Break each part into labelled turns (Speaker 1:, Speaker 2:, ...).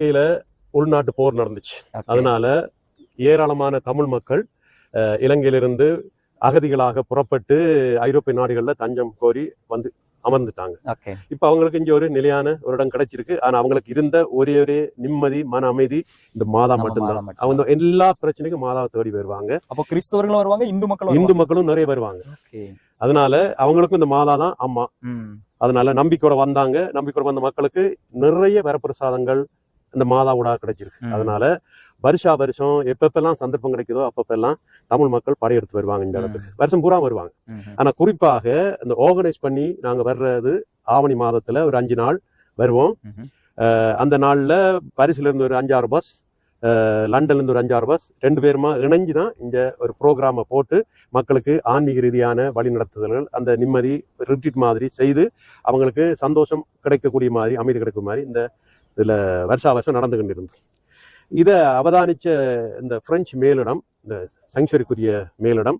Speaker 1: இலங்கையில உள்நாட்டு போர் நடந்துச்சு. அதனால ஏராளமான தமிழ் மக்கள் இலங்கையிலிருந்து அகதிகளாக புறப்பட்டு ஐரோப்பிய நாடுகள்ல தஞ்சம் கோரி வந்து அமர்ந்துட்டாங்க. இப்ப அவங்களுக்கு இங்க ஒரு நிலையான ஒரு இடம் கிடைச்சிருக்கு. ஆனா அவங்களுக்கு இருந்த ஒரே ஒரே நிம்மதி மன அமைதி இந்த மாதா மட்டும்தான்.
Speaker 2: மாதா மட்டும்தான்.
Speaker 1: அவங்க எல்லா பிரச்சனைக்கும் மாதாவை தேடி வருவாங்க.
Speaker 2: அப்போ கிறிஸ்தவர்களும் வருவாங்க இந்து மக்களும்
Speaker 1: இந்து மக்களும் நிறைய வருவாங்க. அதனால அவங்களுக்கும் இந்த மாதா தான் அம்மா. அதனால நம்பிக்கையோட வந்தாங்க. நம்பிக்கையோட வந்த மக்களுக்கு நிறைய வரப்பிரசாதங்கள் இந்த மாதாவோட கிடைச்சிருக்கு
Speaker 2: ம்.
Speaker 1: அதனால வருஷா வருஷம் எப்பப்பெல்லாம் சந்தர்ப்பம் கிடைக்குதோ அப்பப்பெல்லாம் தமிழ் மக்கள் படையெடுத்து வருவாங்க இந்த. இடத்துக்கு வருஷம் பூரா வருவாங்க. ஆனா குறிப்பாக இந்த ஆர்கனைஸ் பண்ணி நாங்க வர்றது ஆவணி மாதத்துல ஒரு அஞ்சு நாள் வருவோம் அந்த நாள்ல பாரிஸ்ல இருந்து ஒரு அஞ்சாறு பஸ் அஹ் லண்டன்ல இருந்து ஒரு அஞ்சாறு பஸ் ரெண்டு பேருமா இணைஞ்சு தான் இந்த ஒரு ப்ரோக்ராமை போட்டு மக்களுக்கு ஆன்மீக ரீதியான வழி நடத்துதல்கள் அந்த நிம்மதி ரிட்ரீட் மாதிரி செய்து அவங்களுக்கு சந்தோஷம் கிடைக்கக்கூடிய மாதிரி அமைதி கிடைக்கும் மாதிரி இந்த இதுல வருஷா வருஷம் நடந்து கொண்டிருந்தது இதை அவதானிச்ச இந்த பிரெஞ்சு மேலிடம் இந்த சங்சுரிக்குரிய மேலிடம்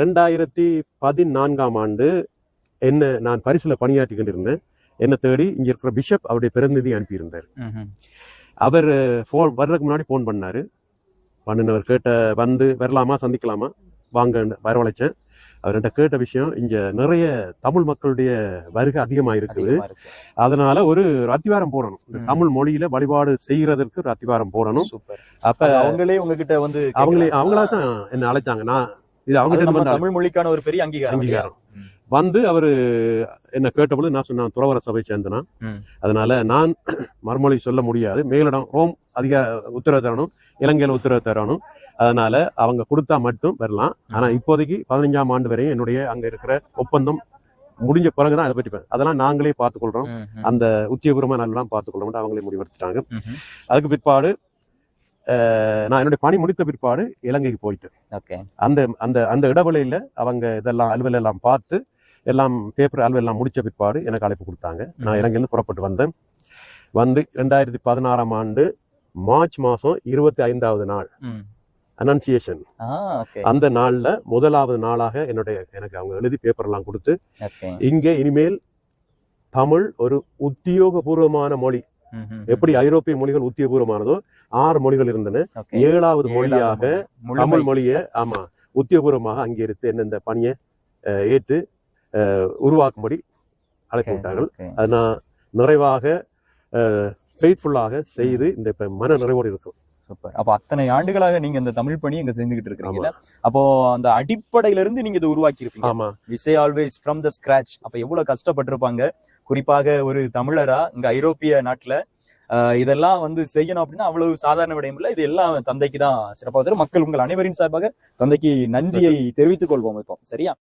Speaker 1: ரெண்டாயிரத்தி பதினான்காம் ஆண்டு என்ன நான் பரிசுல பணியாற்றி கொண்டிருந்தேன். என்னை தேடி இங்க இருக்கிற பிஷப் அவருடைய பிரதிநிதி அனுப்பியிருந்தார். அவர் ஃபோன் வர்றதுக்கு முன்னாடி ஃபோன் பண்ணாரு. பண்ணினவர் கேட்ட வந்து வரலாமா சந்திக்கலாமா? வாங்க வரவழைச்சேன். அவர்கிட்ட கேட்ட விஷயம் இங்க நிறைய தமிழ் மக்களுடைய வருகை அதிகமா இருக்குது. அதனால ஒரு அத்திவாரம் போடணும். தமிழ் மொழியில வழிபாடு செய்யறதற்கு ஒரு அத்திவாரம் போடணும் அப்ப
Speaker 2: அவங்களே உங்ககிட்ட வந்து
Speaker 1: அவங்களே. அவங்களா தான் என்ன அழைச்சாங்க நான் இது அவங்க
Speaker 2: தமிழ் மொழிக்கான ஒரு பெரிய அங்கீகாரம்?
Speaker 1: அங்கீகாரம் வந்து அவரு என்ன கேட்டபொழுது நான் சொன்னேன் துறவர சபை சேர்ந்தனா. அதனால நான் மறுமொழி சொல்ல முடியாது. மேலிடம் ரோம் அதிக உத்தரவு தரணும் இலங்கையில உத்தரவு தரணும் அதனால அவங்க கொடுத்தா மட்டும் வரலாம். ஆனா இப்போதைக்கு பதினஞ்சாம் ஆண்டு வரையும் என்னுடைய அங்க இருக்கிற ஒப்பந்தம் முடிஞ்ச பிறகுதான் அதை பற்றி அதெல்லாம் நாங்களே பார்த்துக்கொள்றோம்.
Speaker 2: ம், ம்.
Speaker 1: அந்த உத்தியபூர்வமா நல்லா பார்த்துக்கொள்ளணும் அவங்களே முடிவெடுத்துட்டாங்க. அதுக்கு பிற்பாடு நான் என்னுடைய பணி முடித்த பிற்பாடு இலங்கைக்கு போயிட்டேன். அந்த அந்த அந்த இடைவெளியில அவங்க இதெல்லாம் அலுவல் எல்லாம் பார்த்து எல்லாம் பேப்பர் அலுவல் எல்லாம் முடிச்ச பிற்பாடு எனக்கு அழைப்பு கொடுத்தாங்க நான். இலங்கையிலிருந்து புறப்பட்டு வந்தேன் வந்து ரெண்டாயிரத்தி பதினாறாம் ஆண்டு மார்ச் மாசம் இருபத்தி ஐந்தாவது நாள். அனன்சியேஷன் அந்த நாள்ல முதலாவது நாளாக என்னுடைய எனக்கு அவங்க எழுதி பேப்பர் எல்லாம் கொடுத்து இங்கே இனிமேல் தமிழ் ஒரு உத்தியோகபூர்வமான மொழி. எப்படி ஐரோப்பிய மொழிகள் உத்தியோகபூர்வமானதோ ஆறு மொழிகள் இருந்தன. ஏழாவது மொழியாக. தமிழ். மொழியை ஆமா உத்தியோகபூர்வமாக அங்கீகரித்து என்ன இந்த பணியை ஏற்று உருவாக்கும்படி அழைப்பு விட்டார்கள். அது நான் நிறைவாக ஃபெய்த்ஃபுல்லாக செய்து இந்த இப்ப மன நிறைவோடு இருக்கும்
Speaker 2: சூப்பர். அப்ப அத்தனை ஆண்டுகளாக நீங்க இந்த தமிழ் பணி இங்க செஞ்சுக்கிட்டு இருக்கீங்கல்ல அப்போ அந்த அடிப்படையில இருந்து நீங்க இதை உருவாக்கி இருப்பீங்க
Speaker 1: ஆமா
Speaker 2: விசே ஆல்வேஸ் ஃப்ரம் த ஸ்கிராச் அப்ப எவ்வளவு கஷ்டப்பட்டிருப்பாங்க? குறிப்பாக ஒரு தமிழரா இங்க ஐரோப்பிய நாட்டுல இதெல்லாம் வந்து செய்யணும் அப்படின்னா அவ்வளவு சாதாரண விடயம் இல்ல. இது எல்லாம் தந்தைக்கு தான் சிறப்பாக. மக்கள் உங்கள் அனைவரின் சார்பாக தந்தைக்கு நன்றியை தெரிவித்துக் கொள்வோம் இப்போ. சரியா?